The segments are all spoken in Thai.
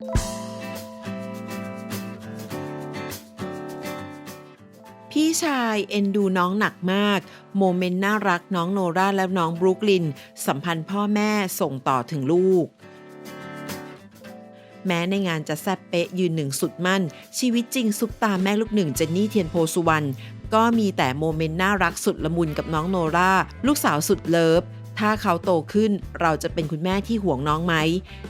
พี่ชายเอ็นดูน้องหนักมาก โมเมนต์น่ารักน้องโนราและน้องบรุกลิน สัมพันธ์พ่อแม่ส่งต่อถึงลูก แม้ในงานจะแซบเป๊ะยืนหนึ่งสุดมั่น ชีวิตจริงซุปตาแม่ลูกหนึ่งเจนนี่เทียนโพสุวรรณก็มีแต่โมเมนต์น่ารักสุดละมุนกับน้องโนราลูกสาวสุดเลิฟ ถ้าเขาโตขึ้นเราจะเป็นคุณแม่ที่ห่วงน้องไหม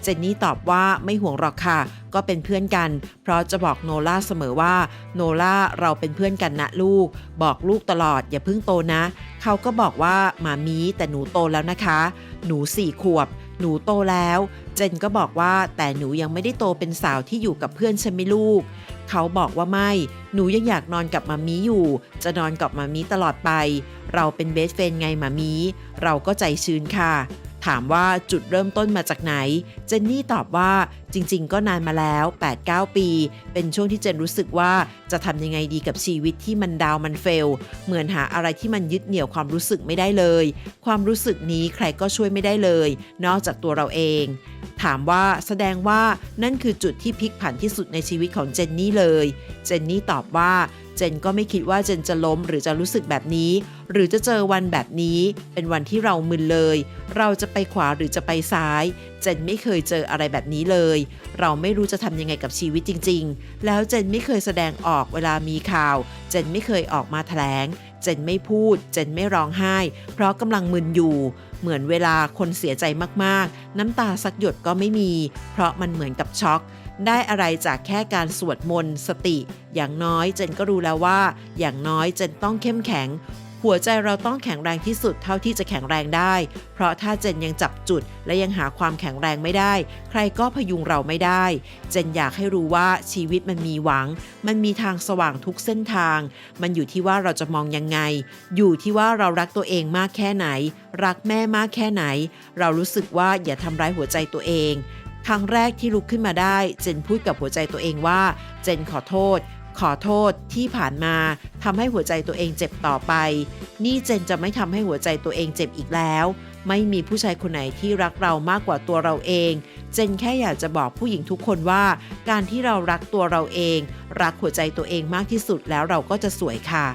เจนนี่ตอบว่าไม่ห่วงหรอกค่ะ ก็เป็นเพื่อนกัน เพราะจะบอกโนล่าเสมอว่า โนล่าเราเป็นเพื่อนกันนะลูก บอกลูกตลอดอย่าเพิ่งโตนะ เขาก็บอกว่ามามีแต่หนูโตแล้วนะคะ หนูสี่ขวบ หนูโตแล้ว เจนก็บอกว่าแต่หนูยังไม่ได้โตเป็นสาวที่อยู่กับเพื่อนใช่ไหมลูก เขาบอกว่าไม่ หนูยังอยากนอนกับมามีอยู่ จะนอนกับมามีตลอดไป เราเป็นเบสเฟนไงมามีเราก็ใจชื้นค่ะ ถามว่าจุดเริ่มต้นมาจากไหน เจนนี่ตอบว่าจริง ๆ ก็นานมาแล้ว 8-9 ปี เป็นช่วงที่เจนรู้สึกว่าจะทำยังไงดีกับชีวิตที่มันดาวมันเฟล เหมือนหาอะไรที่มันยึดเหนี่ยวความรู้สึกไม่ได้เลย ความรู้สึกนี้ใครก็ช่วยไม่ได้เลย นอกจากตัวเราเอง ถามว่าแสดงว่านั่นคือจุดที่พลิกผันที่สุดในชีวิตของเจนนี่เลย เจนนี่ตอบว่าเจนก็ไม่คิดว่าเจนจะล้มหรือจะรู้สึกแบบนี้ หรือจะเจอวันแบบนี้ เป็นวันที่เรามึนเลย เราจะไปขวาหรือจะไปซ้าย เจนไม่เคยเจออะไรแบบนี้เลย เราไม่รู้จะทำยังไงกับชีวิตจริง ๆ แล้วเจนไม่เคยแสดงออกเวลามีข่าว เจนไม่เคยออกมาแถลง เจนไม่พูด เจนไม่ร้องไห้ เพราะกำลังมึนอยู่ เหมือนเวลาคนเสียใจมากๆ น้ำตาสักหยดก็ไม่มี เพราะมันเหมือนกับช็อกได้อะไรจากแค่การสวดมนต์สติ อย่างน้อยเจนก็รู้แล้วว่า อย่างน้อยเจนต้องเข้มแข็ง หัวใจเราต้องแข็งแรงที่สุดเท่าที่จะแข็งแรงได้ เพราะถ้าเจนยังจับจุดและยังหาความแข็งแรงไม่ได้ ใครก็พยุงเราไม่ได้ เจนอยากให้รู้ว่าชีวิตมันมีหวัง มันมีทางสว่างทุกเส้นทาง มันอยู่ที่ว่าเราจะมองยังไง อยู่ที่ว่าเรารักตัวเองมากแค่ไหน รักแม่มากแค่ไหน เรารู้สึกว่าอย่าทำร้ายหัวใจตัวเองครั้งแรกที่ลุกขึ้นมาได้ เจนพูดกับหัวใจตัวเองว่า เจนขอโทษ ขอโทษที่ผ่านมาทำให้หัวใจตัวเองเจ็บต่อไป นี่เจนจะไม่ทำให้หัวใจตัวเองเจ็บอีกแล้ว ไม่มีผู้ชายคนไหนที่รักเรามากกว่าตัวเราเอง เจนแค่อยากจะบอกผู้หญิงทุกคนว่า การที่เรารักตัวเราเอง รักหัวใจตัวเองมากที่สุดแล้วเราก็จะสวยค่ะ